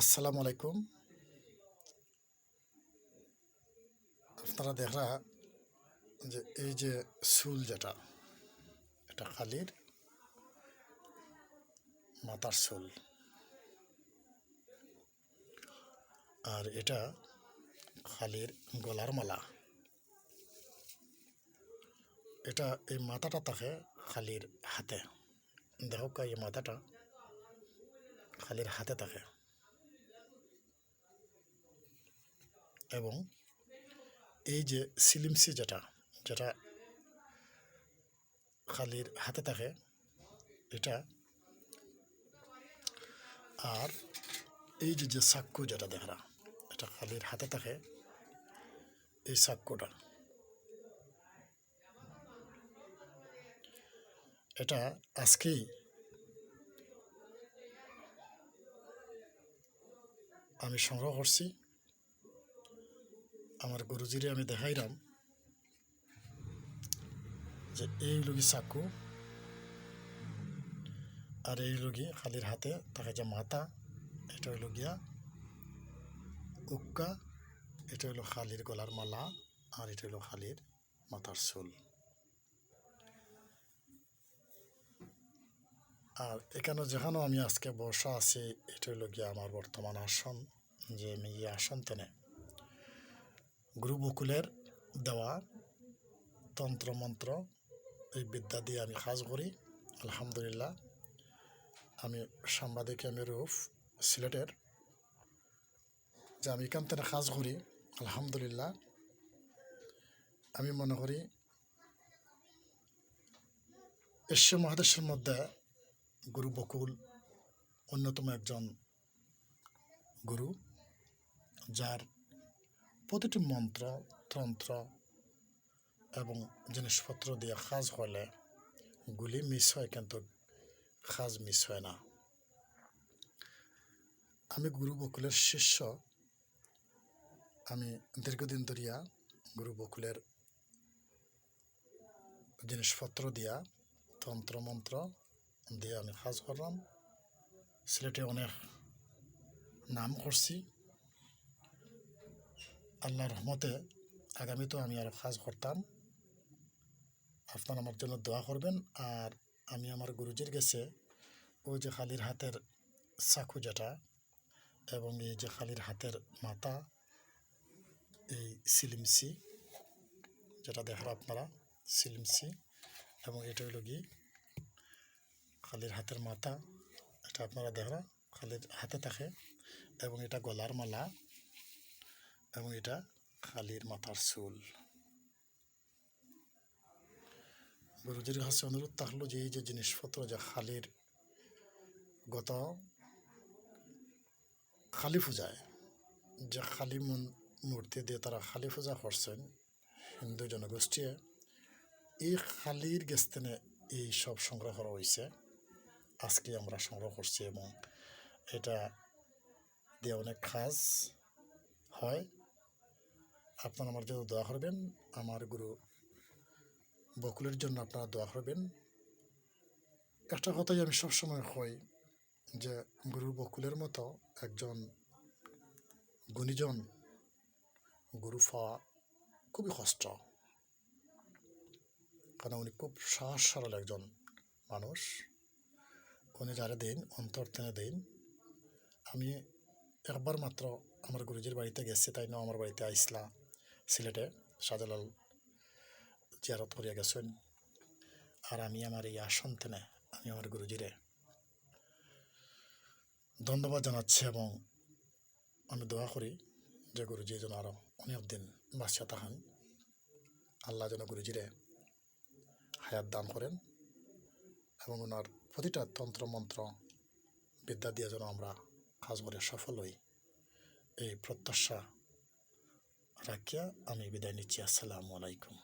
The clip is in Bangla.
আসসালামু আলাইকুম। আপনারা দেখরা যে এই যে চুল যেটা, এটা খালির মাথার চুল। আর এটা খালির গলার মালা। এটা এই মাথাটা থাকে খালির হাতে। দেখো এই মাথাটা খালির হাতে থাকে। এবং এই যে সিলিমসি যেটা যেটা খালির হাতে থাকে, এটা আর এই যে যে সাক্কু যেটা দেখরা এটা খালির হাতে থাকে, এই সাক্কুটা এটা আজকেই আমি সংগ্রহ করছি। আমার গুরুজিরে আমি দেখাইলাম যে এই লগি চাকু আর এই লগি খালির হাতে, তাকে যে মাথা এটা হইল গিয়া উক্কা, এটা হইল খালির গলার মালা আর এটা হইল খালির মাথার চুল। আর এখানে যেখানেও আমি আজকে বসা আছি, এটা হইল গিয়া আমার বর্তমান আসন, যে আমি এই আসন তেনে। গুরু বকুলের দেওয়া তন্ত্রমন্ত্র, এই বিদ্যা দিয়ে আমি কাজ করি। আলহামদুলিল্লাহ। আমি সাংবাদিক আমি রুফ সিলেটের। যে আমি এখান থেকে কাজ করি, আলহামদুলিল্লাহ। আমি মনে করি, এশিয়া মহাদেশের মধ্যে গুরু বকুল অন্যতম একজন গুরু, যার প্রতিটি মন্ত্র, তন্ত্র এবং জিনিসপত্র দিয়ে কাজ হলে গুলি মিস হয় কিন্তু কাজ মিস হয় না। আমি গুরু বকুলের শিষ্য। আমি দীর্ঘদিন ধরিয়া গুরু বকুলের জিনিসপত্র দিয়া তন্ত্র, মন্ত্র দিয়ে আমি কাজ করলাম। সিলেটে অনেক নাম করছি। আল্লাহ রহমতে আগামীতেও আমি আরও কাজ করতাম। আপনার আমার জন্য দোয়া করবেন। আর আমি আমার গুরুজির গেছে ওই যে খালির হাতের চাকু যেটা এবং এই যে খালির হাতের মাথা, এই সিলিমসি যেটা দেখার আপনারা সিলিমসি এবং এটা হইল গিয়ে খালির হাতের মাথা, এটা আপনারা দেখরা, খালির হাতে থাকে এবং এটা গলার মালা। এবং এটা খালির মাথার চুল। গুরুজির কাছে অনুরোধ থাকল যে এই যে জিনিসপত্র, যে খালির গত খালি পূজায়, যে খালি মূর্তি দিয়ে তারা খালি পূজা করছেন হিন্দু জনগোষ্ঠী এই খালির গেস্তেনে এই সব সংগ্রহ করা হয়েছে। আজকে আমরা সংগ্রহ করছি এবং এটা দিয়ে অনেক কাজ হয়। আপনারা আমার জন্য দোয়া করবেন। আমার গুরু বকুলের জন্য আপনারা দোয়া করবেন। একটা কথাই আমি সবসময় হই যে, গুরু বকুলের মতো একজন গুণীজন, গুরু পাওয়া খুবই কষ্ট। কারণ উনি খুব সাহস সরল একজন মানুষ। উনি যারা দিন, অন্তর টেনে দিন। আমি একবার মাত্র আমার গুরুজির বাড়িতে গেছি, তাই না আমার বাড়িতে আইসলা সিলেটে শাহজালাল জিয়ারত করিয়া গেছেন। আর আমি আমার এই আসন তেনে আমি আমার গুরুজিরে ধন্যবাদ জানাচ্ছি এবং আমি দোয়া করি যে গুরুজি যেন আরও অনেক দিন বাচ্চা তাহান আল্লাহ যেন গুরুজিরে হায়াত দান করেন এবং ওনার প্রতিটা তন্ত্র মন্ত্র বিদ্যা দিয়ে যেন আমরা কাজ করে সফল হই। এই প্রত্যাশা রাখিয়া আমি বিদায় নিচ্ছি। আসসালামু আলাইকুম।